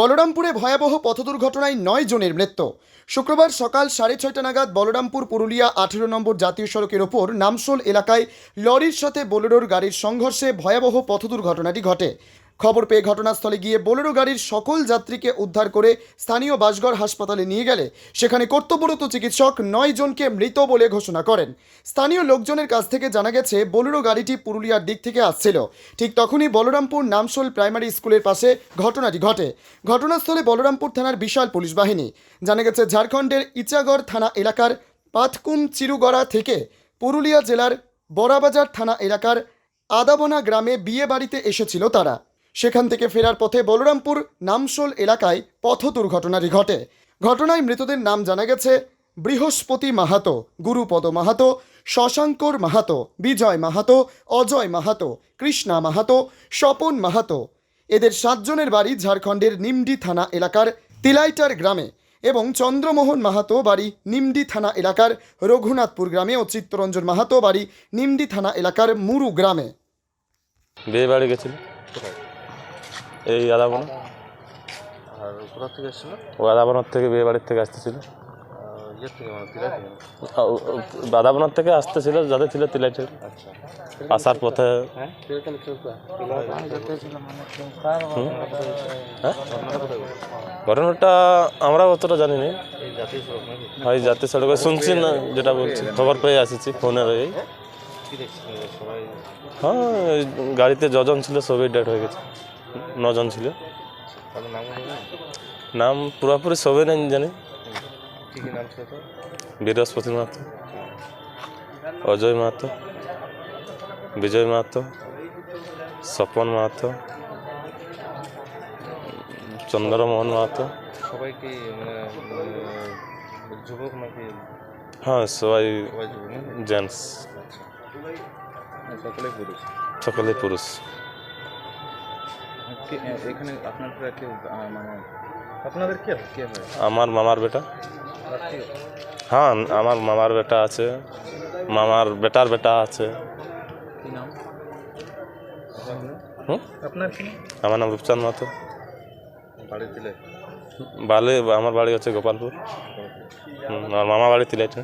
বলরামপুরে ভয়াবহ পথ দুর্ঘটনায় নয় জনের মৃত্যু। শুক্রবার সকাল সাড়ে ছয়টা নাগাদ বলরামপুর, পুরুলিয়া আঠেরো নম্বর জাতীয় সড়কের ওপর নামসোল এলাকায় লরির সাথে বোলেরোর গাড়ির সংঘর্ষে ভয়াবহ পথ দুর্ঘটনাটি ঘটে। খবর পেয়ে ঘটনাস্থলে গিয়ে বোলেরো গাড়ির সকল যাত্রীকে উদ্ধার করে স্থানীয় বাসগড় হাসপাতালে নিয়ে গেলে। সেখানে কর্তব্যরত চিকিৎসক নয় জনকে মৃত বলে ঘোষণা করেন। স্থানীয় লোকজনের কাছ থেকে জানা গেছে, বোলেরো গাড়িটি পুরুলিয়ার দিক থেকে আসছিল। ঠিক তখনই বলরামপুর নামশোল প্রাইমারি স্কুলের পাশে ঘটনাটি ঘটে। ঘটনাস্থলে বলরামপুর থানার বিশাল পুলিশ বাহিনী। জানা গেছে, ঝাড়খণ্ডের ইচাগড় থানা এলাকার পাতকুম চিরুগড়া থেকে পুরুলিয়া জেলার বড়াবাজার থানা এলাকার আদাবনা গ্রামে বিয়ে বাড়িতে এসেছিল তারা। সেখান থেকে ফেরার পথে বলরামপুর নামশোল এলাকায় পথ দুর্ঘটনাটি ঘটে। ঘটনায় মৃতদের নাম জানা গেছে বৃহস্পতি মাহাতো, গুরুপদ মাহাতো, শশাঙ্কর মাহাতো, বিজয় মাহাতো, অজয় মাহাতো, কৃষ্ণা মাহাতো, স্বপন মাহাতো। এদের সাতজনের বাড়ি ঝাড়খণ্ডের নিমডি থানা এলাকার তিলাইটার গ্রামে এবং চন্দ্রমোহন মাহাতো বাড়ি নিমডি থানা এলাকার রঘুনাথপুর গ্রামে ও চিত্তরঞ্জন মাহাতো বাড়ি নিমডি থানা এলাকার মুরু গ্রামে। বিয়ে বাড়ি গেছিল? এই আদাবনা আর কোথা থেকে এসেছিল? ও আদাবনার থেকে বিয়ে বাড়ির থেকে আসতেছিল। ইয়ে থেকে মানে থেকে আসতেছিল যাদের ছিল তিলাইটে আচ্ছা। আসার পথে হ্যাঁ? চৌকা হ্যাঁ? ঘটনাটা আমরা অতটা জানি না এই জাতীয় সড়ক হয় জাতীয় সড়কে শুনছি না যেটা বলছি। খবর পেয়ে আসিছি ফোনের এই কি দেখছেন? সবাই হ্যাঁ এই গাড়িতে যজন ছিল সবই ডেট হয়ে গেছে। নজন ছিল। নাম পুরোপুরি সবই নাই জানি। বৃহস্পতি মাহাতো অজয় মাহাতো। বিজয় মাহাতো। স্বপন মাহাতো। চন্দ্রমোহন মাহাতো। সবাই কি মানে যুবক নাকি? হ্যাঁ সবাই জেন্টস। সকলেই পুরুষ? সকলে পুরুষ। এখানে আপনারা মানে আপনাদের কে কে আমার মামার বেটা। হ্যাঁ আমার মামার বেটা আছে। মামার বেটার বেটা আছে। কি নাম? আপনার কি আমার নাম রূপচাঁদ মাহাতো বাড়ি দিলে বালে আমার বাড়ি হচ্ছে গোপালপুর। আমার মামা বাড়ি তিলাইটা